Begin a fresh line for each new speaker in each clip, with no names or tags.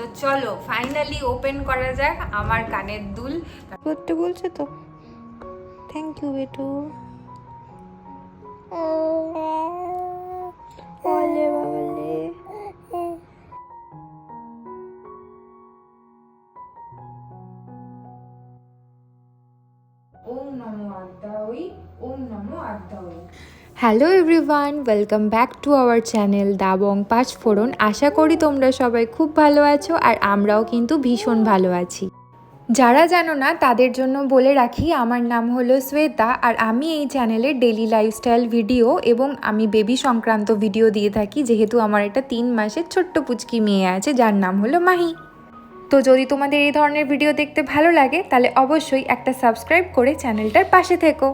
তো চলো finally open করা যাক আমার কানের দুল।
করতে বলছে তো? থ্যাংক ইউ বেটু। ওলে বাবালে।
ওম নমো আদ্যাই ওম নমো আদ্যাই
hello everyone welcome back to our channel Dabang Panch Phoron আশা করি তোমরা সবাই খুব ভালো আছো আর আমরাও কিন্তু ভীষণ ভালো আছি। যারা জানো না, তাদের জন্য বলে রাখি, আমার নাম হলো শ্বেতা আর আমি এই চ্যানেলে ডেলি লাইফস্টাইল ভিডিও এবং আমি বেবি সংক্রান্ত ভিডিও দিয়ে থাকি, যেহেতু আমার একটা তিন মাসের ছোট্ট পুচকি মেয়ে আছে, যার নাম হলো মাহি। তো যদি তোমাদের এই ধরনের ভিডিও দেখতে ভালো লাগে, তাহলে অবশ্যই একটা সাবস্ক্রাইব করে চ্যানেলটার পাশে থেকো।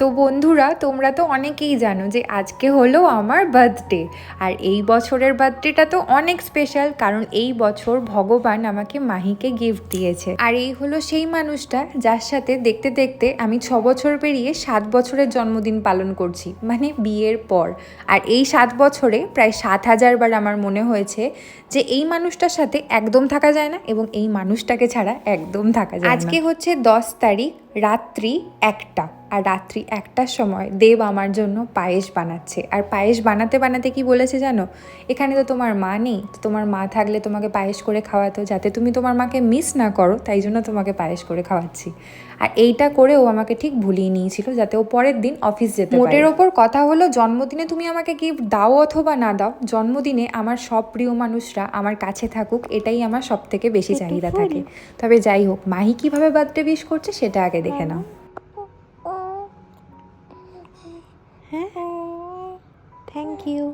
তো বন্ধুরা, তোমরা তো অনেকেই জানো যে আজকে হলো আমার বার্থডে আর এই বছরের বার্থডেটা তো অনেক স্পেশাল কারণ এই বছর ভগবান আমাকে মাহিকে গিফট দিয়েছে। আর এই হলো সেই মানুষটা যার সাথে দেখতে দেখতে আমি ছ বছর পেরিয়ে সাত বছরের জন্মদিন পালন করছি মানে বিয়ের পর। আর এই সাত বছরে প্রায় সাত হাজার বার আমার মনে হয়েছে যে এই মানুষটার সাথে একদম থাকা যায় না এবং এই মানুষটাকে ছাড়া একদম থাকা যায় আজকে হচ্ছে দশ তারিখ, রাত্রি একটা। আর রাত্রি একটার সময় দেব আমার জন্য পায়েস বানাচ্ছে। আর পায়েস বানাতে বানাতে কি বলেছে জানো? এখানে তো তোমার মা নেই তো তোমার মা থাকলে তোমাকে পায়েস করে খাওয়াতো যাতে তুমি তোমার মাকে মিস না করো তাই জন্য তোমাকে পায়েস করে খাওয়াচ্ছি। আর এইটা করে ও আমাকে ঠিক ভুলিয়ে নিয়েছিল যাতে ও পরের দিন অফিস যেতে মোটের ওপর কথা হলো জন্মদিনে তুমি আমাকে গিফট দাও অথবা না দাও জন্মদিনে আমার সব প্রিয় মানুষরা আমার কাছে থাকুক এটাই আমার সব থেকে বেশি চাহিদা থাকে। তবে যাই হোক মাহি কীভাবে বার্থডে উইশ করছে সেটা আগে দেখে নাও। হ্যাঁ। থ্যাংক ইউ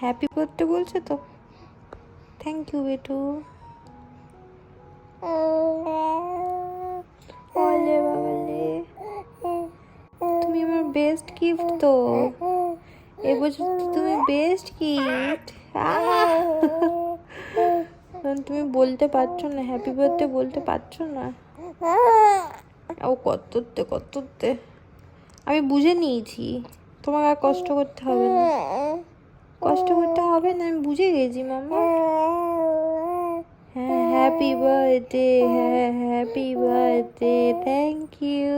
হ্যাপি বার্থডে বলছে তো। থ্যাংক ইউ বেটু ওলে বাবালে তুমি আমার বেস্ট গিফট তো। এবছর তুমি বেস্ট গিফট তুমি বলতে পারছ না হ্যাপি বার্থডে বলতে পারছ না। ও কততে কততে আমি বুঝে নিয়েছি। তোমাকে আর কষ্ট করতে হবে না। কষ্ট করতে হবে না, আমি বুঝে গেছি মামা হ্যাঁ হ্যাপি বার্থডে হ্যাঁ হ্যাপি বার্থডে থ্যাংক ইউ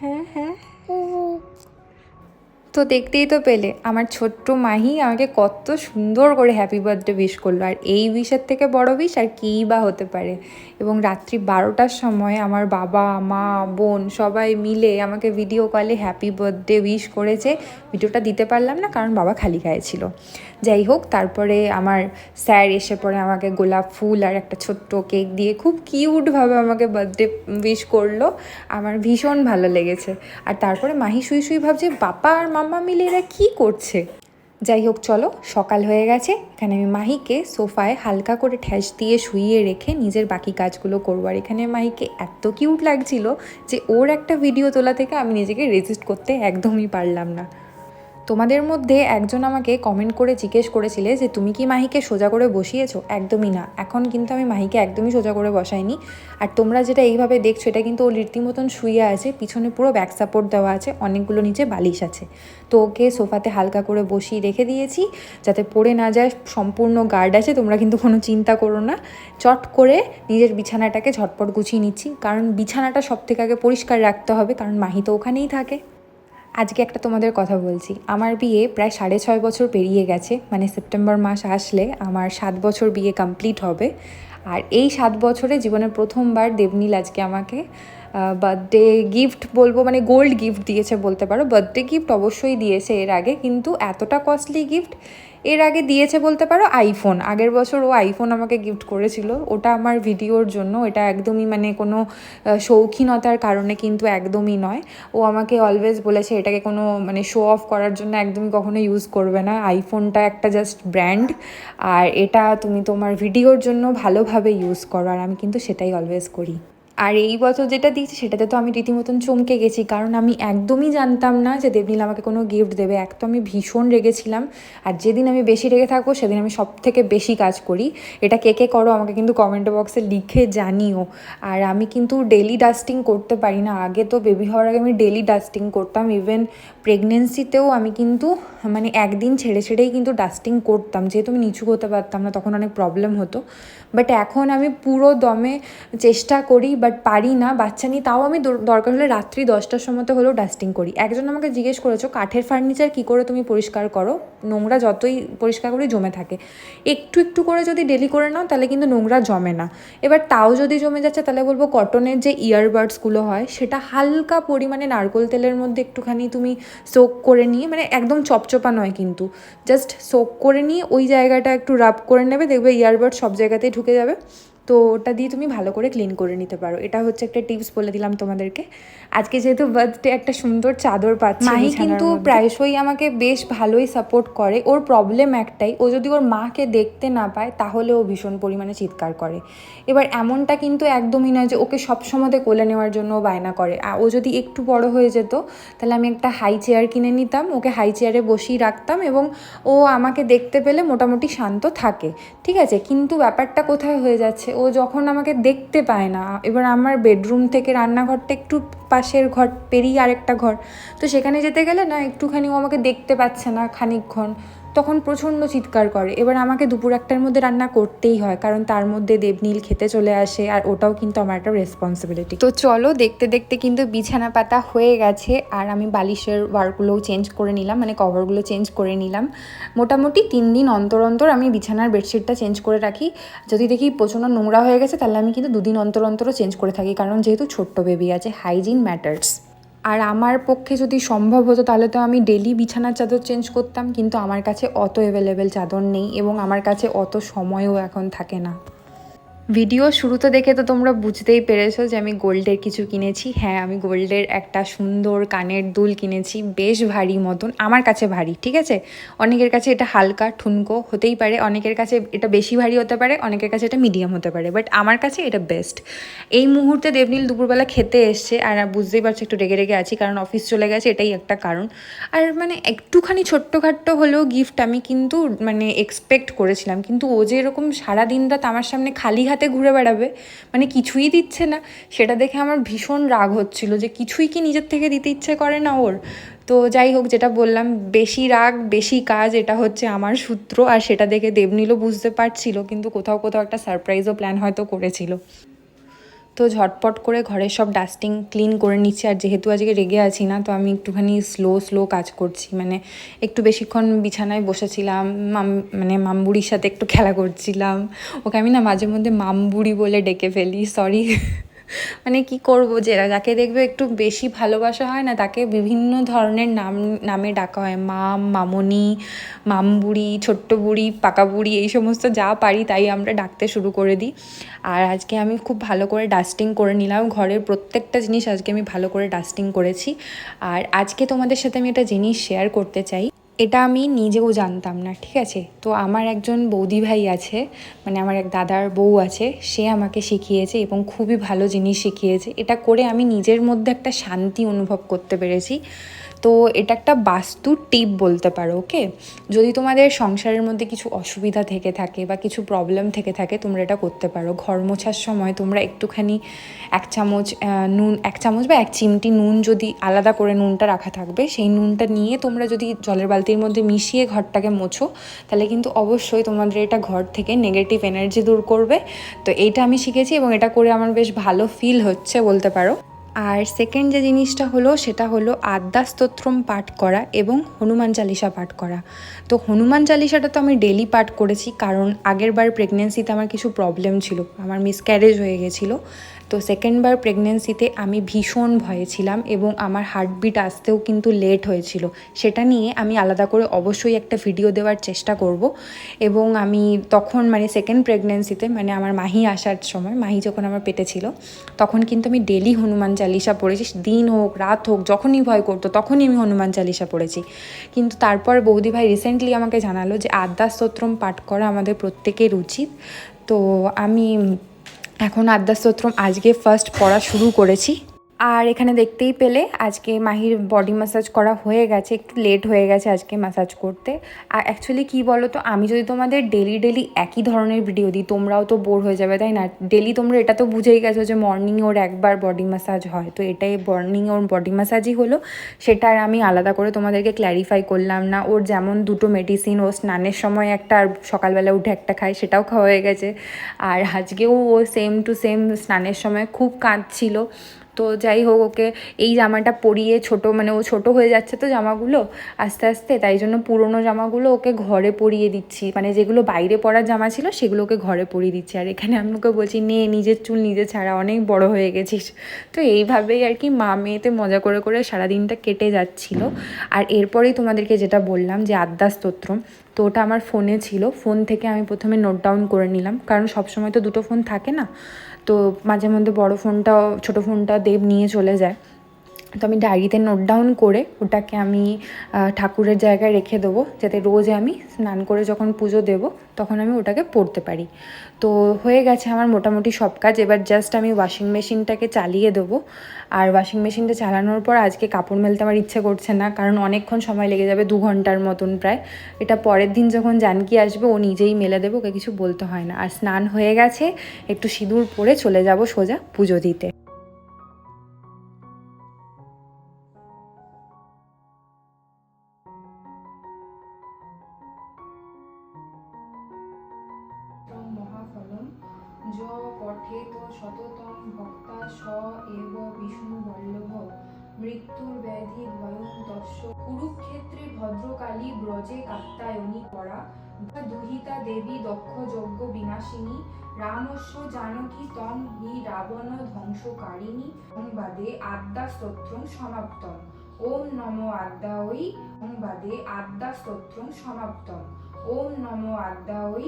হ্যাঁ হ্যাঁ। তো দেখতেই তো পেলে। আমার ছোট্ট মাহি আমাকে কত সুন্দর করে হ্যাপি বার্থডে উইশ করল। আর এই উইশের থেকে বড় উইশ আর কী বা হতে পারে? এবং রাত্রি বারোটার সময় আমার বাবা, মা, বোন সবাই মিলে আমাকে ভিডিও কলে হ্যাপি বার্থডে উইশ করেছে। ভিডিওটা দিতে পারলাম না কারণ বাবা খালি গায়ে ছিল। যাই হোক তারপরে আমার স্যার এসে পরে আমাকে গোলাপ ফুল আর একটা ছোট্ট কেক দিয়ে খুব কিউটভাবে আমাকে বার্থডে উইশ করল। আমার ভীষণ ভালো লেগেছে। আর তারপরে মাহি শুই শুই ভাবছে, বাবা আর মাম্মা মিলে এরা কী করছে? যাই হোক চলো, সকাল হয়ে গেছে। এখানে আমি মাহিকে সোফায় হালকা করে ঠ্যাস দিয়ে শুইয়ে রেখে নিজের বাকি কাজগুলো করব। আর এখানে মাহিকে এত কিউট লাগছিল যে, ওর একটা ভিডিও তোলা থেকে আমি নিজেকে রেজিস্ট করতে একদমই পারলাম না। তোমাদের মধ্যে একজন আমাকে কমেন্ট করে জিজ্ঞেস করেছিলে যে, তুমি কি মাহিকে সোজা করে বসিয়েছো? একদমই না। এখন কিন্তু আমি মাহিকে একদমই সোজা করে বসাইনি। আর তোমরা যেটা এইভাবে দেখছ, এটা কিন্তু ও রীতিমতন শুয়ে আছে, পিছনে পুরো ব্যাক সাপোর্ট দেওয়া আছে, অনেকগুলো নিচে বালিশ আছে। তো ওকে সোফাতে হালকা করে বসিয়ে রেখে দিয়েছি, যাতে পড়ে না যায়, সম্পূর্ণ গার্ড আছে, তোমরা কিন্তু কোনো চিন্তা করো না। চট করে নিজের বিছানাটাকে ঝটপট গুছিয়ে নিচ্ছি, কারণ বিছানাটা সব থেকে আগে পরিষ্কার রাখতে হবে, কারণ মাহি তো ওখানেই থাকে। আজকে একটা তোমাদের কথা বলছি। আমার বিয়ে প্রায় সাড়ে ছয় বছর পেরিয়ে গেছে মানে সেপ্টেম্বর মাস আসলে আমার সাত বছর বিয়ে কমপ্লিট হবে। আর এই সাত বছরে জীবনের প্রথমবার দেবনীল আজকে আমাকে বার্থডে গিফট বলব মানে গোল্ড গিফট দিয়েছে বলতে পারো। বার্থডে গিফট অবশ্যই দিয়েছে এর আগে, কিন্তু এতটা কস্টলি গিফট এর আগে দিয়েছে বলতে পারো আইফোন আগের বছর ও আইফোন আমাকে গিফট করেছিল। ওটা আমার ভিডিওর জন্য, এটা একদমই মানে কোনো শৌখিনতার কারণে কিন্তু একদমই নয়। ও আমাকে অলওয়েজ বলেছে, এটাকে কোনো মানে শো অফ করার জন্য একদমই কখনো ইউজ করবে না। আইফোনটা একটা জাস্ট ব্র্যান্ড আর এটা তুমি তোমার ভিডিওর জন্য ভালোভাবে ইউজ করো। আর আমি কিন্তু সেটাই অলওয়েজ করি। আর এই বছর যেটা দিয়েছি সেটাতে তো আমি রীতিমতন চমকে গেছি, কারণ আমি একদমই জানতাম না যে দেবনীল আমাকে কোনো গিফট দেবে। এক তো আমি ভীষণ রেগেছিলাম, আর যেদিন আমি বেশি রেগে থাকব সেদিন আমি সব থেকে বেশি কাজ করি। এটা কে কে করো আমাকে কিন্তু কমেন্ট বক্সে লিখে জানিও। আর আমি কিন্তু ডেলি ডাস্টিং করতে পারি না। আগে তো বেবি হওয়ার আগে আমি ডেলি ডাস্টিং করতাম ইভেন প্রেগনেন্সিতেও আমি কিন্তু মানে একদিন ছেড়ে ছেড়েই কিন্তু ডাস্টিং করতাম। যেহেতু আমি নিচু হতে পারতাম না, তখন অনেক প্রবলেম হতো। বাট এখন আমি পুরো দমে চেষ্টা করি বাট পারি না, বাচ্চা নিয়ে তাও আমি দর- দরকার হলে রাত্রি দশটার সময় তো হলেও ডাস্টিং করি। একজন আমাকে জিজ্ঞেস করেছ, কাঠের ফার্নিচার কী করে তুমি পরিষ্কার করো? নোংরা যতই পরিষ্কার করে জমে থাকে। একটু একটু করে যদি ডেলি করে নাও, তাহলে কিন্তু নোংরা জমে না। এবার তাও যদি জমে যাচ্ছে, তাহলে বলব কটনের যে ইয়ারবাডসগুলো হয়, সেটা হালকা পরিমাণে নারকোল তেলের মধ্যে একটুখানি তুমি সোক করে নিয়ে মানে একদম চপচপা নয় কিন্তু জাস্ট সোক করে নিয়ে ওই জায়গাটা একটু রাব করে নেবে, দেখবে ইয়ারবাড সব জায়গাতেই ঢুকে যাবে। তো ওটা দিয়ে তুমি ভালো করে ক্লিন করে নিতে পারো। এটা হচ্ছে একটা টিপস বলে দিলাম তোমাদেরকে। আজকে যেহেতু বার্থডে একটা সুন্দর চাদর পাচ্ছি মাহি কিন্তু প্রায়শই আমাকে বেশ ভালোই সাপোর্ট করে। ওর প্রবলেম একটাই ও যদি ওর মাকে দেখতে না পায় তাহলে ও ভীষণ পরিমাণে চিৎকার করে। এবার এমনটা কিন্তু একদমই নয় যে ওকে সব সবসময়তে কোলে নেওয়ার জন্য ও বায়না করে। আর ও যদি একটু বড় হয়ে যেত তাহলে আমি একটা হাই চেয়ার কিনে নিতাম ওকে হাই চেয়ারে বসিয়ে রাখতাম এবং ও আমাকে দেখতে পেলে মোটামুটি শান্ত থাকে। ঠিক আছে? কিন্তু ব্যাপারটা কোথায় হয়ে যাচ্ছে? ও যখন আমাকে দেখতে পায় না, এবার আমার বেডরুম থেকে রান্নাঘরটা একটু পাশের ঘর, পেরিয়ে আরেকটা ঘর, তো সেখানে যেতে গেলে না একটুখানি ও আমাকে দেখতে পাচ্ছে না খানিকক্ষণ। তখন প্রচণ্ড চিৎকার করে। এবার আমাকে দুপুর একটার মধ্যে রান্না করতেই হয়, কারণ তার মধ্যে দেবনীল খেতে চলে আসে আর ওটাও কিন্তু আমার একটা রেসপন্সিবিলিটি তো চলো, দেখতে দেখতে কিন্তু বিছানা পাতা হয়ে গেছে আর আমি বালিশের ওয়ারগুলোও চেঞ্জ করে নিলাম মানে কভারগুলো চেঞ্জ করে নিলাম। মোটামুটি তিন দিন অন্তর অন্তর আমি বিছানার বেডশিটটা চেঞ্জ করে রাখি। যদি দেখি প্রচণ্ড নোংরা হয়ে গেছে, তাহলে আমি কিন্তু দুদিন অন্তর অন্তরও চেঞ্জ করে থাকি, কারণ যেহেতু ছোট্ট বেবি আছে হাইজিন ম্যাটার্স আর আমার পক্ষে যদি সম্ভব হতো, তাহলে তো আমি ডেলি বিছানার চাদর চেঞ্জ করতাম, কিন্তু আমার কাছে অত অ্যাভেলেবেল চাদর নেই এবং আমার কাছে অত সময়ও এখন থাকে না। ভিডিও শুরুতে দেখে তো তোমরা বুঝতেই পেরেছ যে আমি গোল্ডের কিছু কিনেছি। হ্যাঁ আমি গোল্ডের একটা সুন্দর কানের দুল কিনেছি, বেশ ভারী মতন, আমার কাছে ভারী, ঠিক আছে? অনেকের কাছে এটা হালকা, ঠুনকো হতেই পারে, অনেকের কাছে এটা বেশি ভারী হতে পারে, অনেকের কাছে এটা মিডিয়াম হতে পারে বাট আমার কাছে এটা বেস্ট এই মুহূর্তে দেবনীল দুপুরবেলা খেতে এসছে আর বুঝতেই পারছ একটু রেগে রেগে আছি, কারণ অফিস চলে গেছে, এটাই একটা কারণ। আর মানে একটুখানি ছোট্টখাট্ট হলেও গিফট আমি কিন্তু মানে এক্সপেক্ট করেছিলাম, কিন্তু ও যে এরকম সারা দিন রাত আমার সামনে খালি হাতে ঘুরে বেড়াবে মানে কিছুই দিচ্ছে না। সেটা দেখে আমার ভীষণ রাগ হচ্ছিল যে কিছুই কি নিজের থেকে দিতে ইচ্ছে করে না ওর। তো যাই হোক, যেটা বললাম, বেশি রাগ, বেশি কাজ, এটা হচ্ছে আমার সূত্র। আর সেটা দেখে দেবনীলও বুঝতে পারছিল, কিন্তু কোথাও কোথাও একটা সারপ্রাইজও প্ল্যান হয়তো করেছিল। তো ঝটপট করে ঘরের সব ডাস্টিং ক্লিন করে নিচ্ছি। আর যেহেতু আজকে রেগে আছি না, তো আমি একটুখানি স্লো স্লো কাজ করছি। মানে একটু বেশিক্ষণ বিছানায় বসেছিলাম, মাম মানে মামবুড়ির সাথে একটু খেলা করছিলাম। ওকে আমি না মাঝে মধ্যে মামবুড়ি বলে ডেকে ফেলি সরি মানে কি করব, যে যাকে দেখবে একটু বেশি ভালোবাসা হয় না, তাকে বিভিন্ন ধরনের নাম, নামে ডাকা হয়। মাম, মামনি, মামবুড়ি ছোট্ট বুড়ি পাকা বুড়ি এই সমস্ত যা পারি তাই আমরা ডাকতে শুরু করে দিই। আর আজকে আমি খুব ভালো করে ডাস্টিং করে নিলাম। ঘরের প্রত্যেকটা জিনিস আজকে আমি ভালো করে ডাস্টিং করেছি। আর আজকে তোমাদের সাথে আমি একটা জিনিস শেয়ার করতে চাই। এটা আমি নিজেও জানতাম না, ঠিক আছে? তো আমার একজন বৌদি ভাই আছে মানে আমার এক দাদার বউ আছে, সে আমাকে শিখিয়েছে এবং খুবই ভালো জিনিস শিখিয়েছে। এটা করে আমি নিজের মধ্যে একটা শান্তি অনুভব করতে পেরেছি। তো এটা একটা বাস্তু টিপ বলতে পারো, ওকে? যদি তোমাদের সংসারের মধ্যে কিছু অসুবিধা থেকে থাকে বা কিছু প্রবলেম থেকে থাকে, তোমরা এটা করতে পারো। ঘর মোছার সময় তোমরা একটুখানি এক চামচ নুন, এক চামচ বা এক চিমটি নুন যদি আলাদা করে নুনটা রাখা থাকবে, সেই নুনটা নিয়ে তোমরা যদি জলের বালতির মধ্যে মিশিয়ে ঘরটাকে মোছো, তাহলে কিন্তু অবশ্যই তোমাদের এটা ঘর থেকে নেগেটিভ এনার্জি দূর করবে। তো এইটা আমি শিখেছি এবং এটা করে আমার বেশ ভালো ফিল হচ্ছে বলতে পারো। আর সেকেন্ড যে জিনিসটা হলো, সেটা হলো আদ্যা স্তোত্রম পাঠ করা এবং হনুমান চালিসা পাঠ করা। তো হনুমান চালিসাটা তো আমি ডেলি পাঠ করেছি, কারণ আগের বার প্রেগনেন্সিতে আমার কিছু প্রবলেম ছিল, আমার মিসক্যারেজ হয়ে গেছিল। তো সেকেন্ডবার প্রেগনেন্সিতে আমি ভীষণ ভয়ে ছিলাম এবং আমার হার্টবিট আসতেও কিন্তু লেট হয়েছিল। সেটা নিয়ে আমি আলাদা করে অবশ্যই একটা ভিডিও দেওয়ার চেষ্টা করব এবং আমি তখন মানে সেকেন্ড প্রেগনেন্সিতে মানে আমার মাহি আসার সময়, মাহি যখন আমার পেটে ছিল, তখন কিন্তু আমি ডেলি হনুমান চালিসা পড়েছি। দিন হোক, রাত হোক, যখনই ভয় করতো তখনই আমি হনুমান চালিসা পড়েছি। কিন্তু তারপর বৌদি ভাই রিসেন্টলি আমাকে জানালো যে আদ্যা স্তোত্রম পাঠ করা আমাদের প্রত্যেকের উচিত। তো আমি এখন আদ্যাস্তোত্রম আজকে ফার্স্ট পড়া শুরু করেছি। আর এখানে দেখতেই পেলে আজকে মাহির বডি ম্যাসাজ করা হয়ে গেছে, একটু লেট হয়ে গেছে আজকে ম্যাসাজ করতে। আর অ্যাকচুয়ালি কী বলো তো আমি যদি তোমাদের ডেলি ডেলি একই ধরনের ভিডিও দিই, তোমরাও তো বোর হয়ে যাবে, তাই না? ডেলি তোমরা এটা তো বুঝেই গেছো যে মর্নিং ওর একবার বডি ম্যাসাজ হয়। তো এটাই মর্নিং ওর বডি ম্যাসাজই হলো, সেটা আর আমি আলাদা করে তোমাদেরকে ক্ল্যারিফাই করলাম না। ওর যেমন দুটো মেডিসিন ও স্নানের সময় একটা আর সকালবেলা উঠে একটা খায়, সেটাও খাওয়া হয়ে গেছে। আর আজকেও ও সেম টু সেম স্নানের সময় খুব কাঁদছিল। তো যাই হোক, ওকে এই জামাটা পরিয়ে ছোট মানে ও ছোট হয়ে যাচ্ছে তো জামাগুলো আস্তে আস্তে, তাই জন্য পুরোনো জামাগুলো ওকে ঘরে পরিয়ে দিচ্ছি। মানে যেগুলো বাইরে পরার জামা ছিল সেগুলো ওকে ঘরে পরিয়ে দিচ্ছি। আর এখানে আমি ওকে বলছি, নে, নিজের চুল নিজে ছাড়া, অনেক বড় হয়ে গেছিস। তো এইভাবেই আর কি মা মেয়েতে মজা করে করে সারাদিনটা কেটে যাচ্ছিল। আর এরপরেই তোমাদেরকে যেটা বললাম যে আদ্যা স্তোত্রম তো ওটা আমার ফোনে ছিল। ফোন থেকে আমি প্রথমে নোট ডাউন করে নিলাম। কারণ সবসময় তো দুটো ফোন থাকে না। তো মাঝে মধ্যে বড় ফোনটাও ছোটো ফোনটা দেব নিয়ে চলে যায়। তো আমি ডায়েরিতে নোট ডাউন করে ওটাকে আমি ঠাকুরের জায়গায় রেখে দেবো, যাতে রোজ আমি স্নান করে যখন পুজো দেব, তখন আমি ওটাকে পড়তে পারি। তো হয়ে গেছে আমার মোটামুটি সব কাজ। এবার জাস্ট আমি ওয়াশিং মেশিনটাকে চালিয়ে দেবো। আর ওয়াশিং মেশিনটা চালানোর পর আজকে কাপড় মেলতে আমার ইচ্ছে করছে না, কারণ অনেকক্ষণ সময় লেগে যাবে, দু ঘণ্টার মতন প্রায়। এটা পরের দিন যখন জানকি আসবে, ও নিজেই মেলে দেবে, ওকে কিছু বলতে হয় না। আর স্নান হয়ে গেছে, একটু সিঁদুর পরে চলে যাব সোজা পুজো দিতে। কাত্তায়নী করা। দুহিতা দেবী দক্ষ যজ্ঞ বিনাশিনী। রামস্য জানকী তম হি রাবণ ধ্বংসকারিণী। সংবাদে আদ্যা স্তোত্রম সমাপ্তম। ওম নম আদ্যা ওই সংবাদে আদ্যা স্তোত্রম সমাপ্তম। ওম নম আদ্যা আদ্যাঐ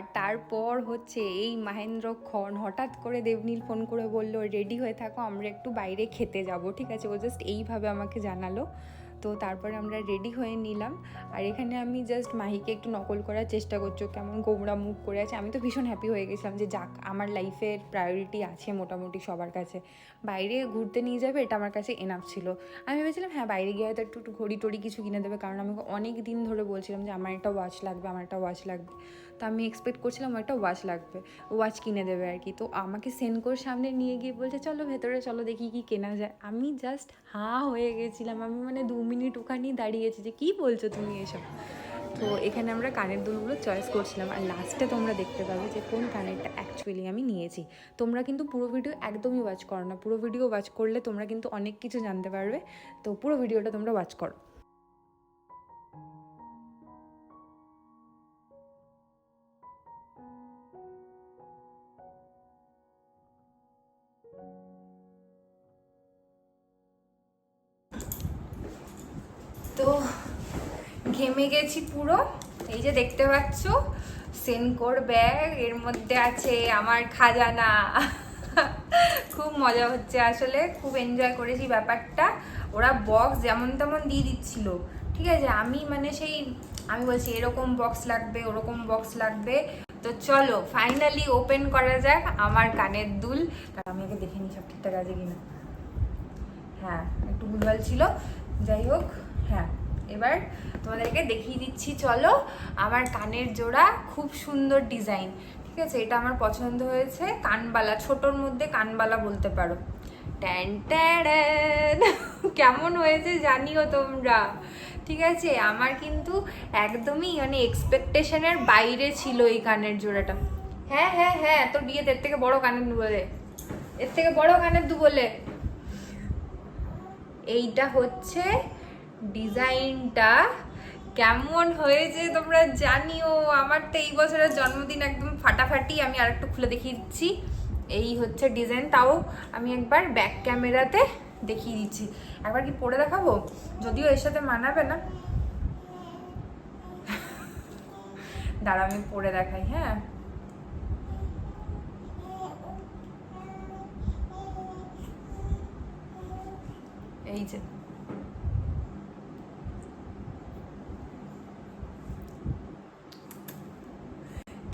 আর তারপর হচ্ছে এই মাহেন্দ্রক্ষণ হঠাৎ করে দেবনীল ফোন করে বলল রেডি হয়ে থাকো, আমরা একটু বাইরে খেতে যাব, ঠিক আছে? ও জাস্ট এইভাবে আমাকে জানালো। তো তারপরে আমরা রেডি হয়ে নিলাম। আর এখানে আমি জাস্ট মাহিকে একটু নকল করার চেষ্টা করছ কেমন গোমরা মুখ করে আছে। আমি তো ভীষণ হ্যাপি হয়ে গেছিলাম যে যাক, আমার লাইফের প্রায়োরিটি আছে মোটামুটি সবার কাছে। বাইরে ঘুরতে নিয়ে যাবে, এটা আমার কাছে এনাফ ছিল। আমি ভেবেছিলাম হ্যাঁ বাইরে গিয়ে হয়তো একটু ঘড়ি টড়ি কিছু কিনে দেবে। কারণ আমি অনেক দিন ধরে বলছিলাম যে, আমার একটা ওয়াচ লাগবে, আমার একটা ওয়াচ লাগবে। তো আমি এক্সপেক্ট করছিলাম একটা ওয়াচ লাগবে। ওয়াচ কিনে দেবে আর কি। তো আমাকে সেন করে সামনে নিয়ে গিয়ে বলছে, চলো ভেতরে, চলো দেখি কি কেনা যায়। আমি জাস্ট হাঁ হয়ে গেছিলাম। আমি মানে দু মিনিট ওখানেই দাঁড়িয়েছি যে, কী বলছো তুমি এসব? তো এখানে আমরা কানের দুলগুলো চয়েস করছিলাম। আর লাস্টে তোমরা দেখতে পাবে যে, কোন কানেরটা অ্যাকচুয়ালি আমি নিয়েছি। তোমরা কিন্তু পুরো ভিডিও একদমই ওয়াচ করো না। পুরো ভিডিও ওয়াচ করলে তোমরা কিন্তু অনেক কিছু জানতে পারবে। তো পুরো ভিডিওটা তোমরা ওয়াচ করো।
ঘেমে গেছি পুরো। এই যে দেখতে পাচ্ছ, সেনকোর ব্যাগ, এর মধ্যে আছে আমার খাজানা। খুব মজা হচ্ছে আসলে, খুব এনজয় করেছি ব্যাপারটা। ওরা বক্স যেমন তেমন দিয়ে দিচ্ছিল। ঠিক আছে, আমি মানে সেই, আমি বলছি, এরকম বক্স লাগবে, ওরকম বক্স লাগবে। তো চলো ফাইনালি ওপেন করা যাক আমার কানের দুল। আমি আগে দেখে নিই সব ঠিকঠাক আছে কিনা। হ্যাঁ একটু ভুলভাল ছিল। যাই হোক হ্যাঁ। এবার তোমাদেরকে দেখিয়ে দিচ্ছি, চলো। আমার কানের জোড়া খুব সুন্দর ডিজাইন, ঠিক আছে? এটা আমার পছন্দ হয়েছে কানবালা, ছোটোর মধ্যে কানবালা বলতে পারো। ট্যান ট্যান কেমন হয়েছে জানিও তোমরা, ঠিক আছে? আমার কিন্তু একদমই মানে এক্সপেকটেশনের বাইরে ছিল এই কানের জোড়াটা। হ্যাঁ হ্যাঁ হ্যাঁ তোর বিয়েতে এর থেকে বড় কানের দু বলে। এর থেকে বড় কানের দু বলে। এইটা হচ্ছে ডিজাইনটা কেমন হয়েছে তোমরা জানিও। আমার তো এই বছরের জন্মদিন একদম ফাটাফাটি, আমি আরেকটু খুলে দেখিয়ে দিচ্ছি। এই হচ্ছে ডিজাইন, তাও আমি একবার ব্যাক ক্যামেরাতে দেখিয়ে দিচ্ছি। একবার কি পরে দেখাবো? যদিও এর সাথে মানাবে না। দাঁড়া, আমি পরে দেখাই হ্যাঁ। এই যে।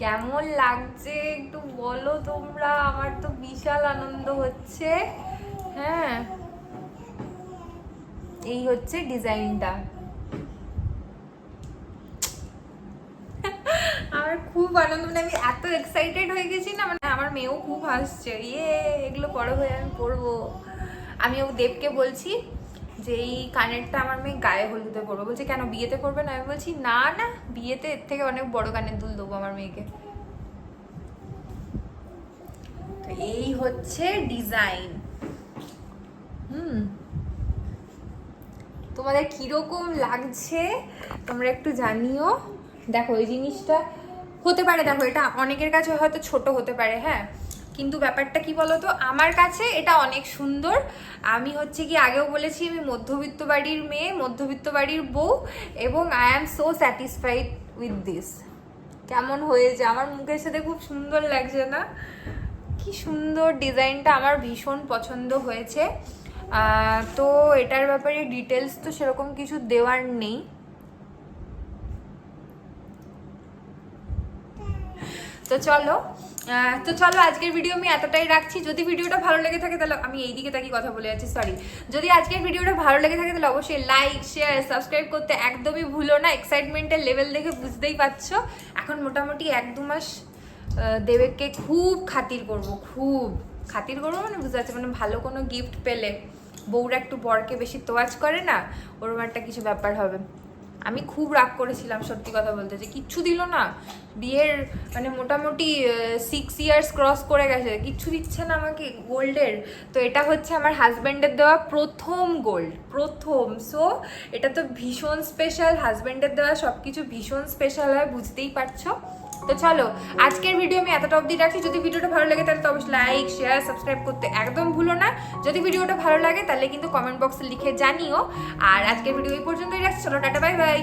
কেমন লাগছে একটু বলো তোমরা, আমার তো বিশাল আনন্দ হচ্ছে। হ্যাঁ এই হচ্ছে ডিজাইনটা। আমার খুব আনন্দ মানে আমি এত এক্সাইটেড হয়ে গেছি না মানে আমার মেয়েও খুব হাসছে ইয়ে এগুলো বড় হয়ে আমি পরবো। আমি ও দেবকে বলছি যে এই কানেরটা আমার মেয়ে গায়ে হলুদে পরবো। বলছে, কেন, বিয়েতে পরবে না? আমি বলছি, না না, বিয়েতে এর থেকে অনেক বড় কানের দুল দেবো আমার মেয়েকে। এই হচ্ছে ডিজাইন। হুম। তোমাদের কীরকম লাগছে, তোমরা একটু জানিও। দেখো, এই জিনিসটা হতে পারে, দেখো, এটা অনেকের কাছে হয়তো ছোট হতে পারে হ্যাঁ? কিন্তু ব্যাপারটা কি বলতো? আমার কাছে এটা অনেক সুন্দর। আমি হচ্ছে কি আগেও বলেছি, আমি মধ্যবিত্ত বাড়ির মেয়ে, মধ্যবিত্ত বাড়ির বউ এবং I am so satisfied with this কেমন হয়েছে? আমার মুখের সাথে খুব সুন্দর লাগছে না? কি সুন্দর ডিজাইনটা আমার ভীষণ পছন্দ হয়েছে। তো এটার ব্যাপারে ডিটেলস তো সেরকম কিছু দেওয়ার নেই। তো চলো তো চলো আজকের ভিডিও আমি এতটাই রাখছি। যদি ভিডিওটা ভালো লেগে থাকে তাহলে আমি এই দিকে তাকি কথা বলে যাচ্ছি সরি যদি আজকের ভিডিওটা ভালো লেগে থাকে তাহলে অবশ্যই লাইক শেয়ার সাবস্ক্রাইব করতে একদমই ভুলো না। এক্সাইটমেন্টের লেভেল দেখে বুঝতেই পারছ। এখন মোটামুটি এক দু মাস দেবেককে খুব খাতির করব, খুব খাতির করব মানে বুঝতে পারছি মানে ভালো কোনো গিফট পেলে। বউরা একটু বরকে বেশি তোয়াজ করে না ওরকম একটা কিছু ব্যাপার হবে। আমি খুব রাগ করেছিলাম সত্যি কথা বলতে যে কিচ্ছু দিল না। বিয়ের মানে মোটামুটি সিক্স ইয়ার্স ক্রস করে গেছে। কিচ্ছু দিচ্ছে না আমাকে গোল্ডের তো এটা হচ্ছে আমার হাজব্যান্ডের দেওয়া প্রথম গোল্ড প্রথম। সো এটা তো ভীষণ স্পেশাল হাজব্যান্ডের দেওয়া সব কিছু ভীষণ স্পেশাল হয়, বুঝতেই পারছ? তো চলো, আজকের ভিডিও আমি এতটা অবধি রাখছি। যদি ভিডিওটা ভালো লাগে, তাহলে তো অবশ্যই লাইক শেয়ার সাবস্ক্রাইব করতে একদম ভুলো না। যদি ভিডিওটা ভালো লাগে, তাহলে কিন্তু কমেন্ট বক্সে লিখে জানিও। আর আজকের ভিডিও এই পর্যন্তই রাখছি। চলো, টাটা বাই বাই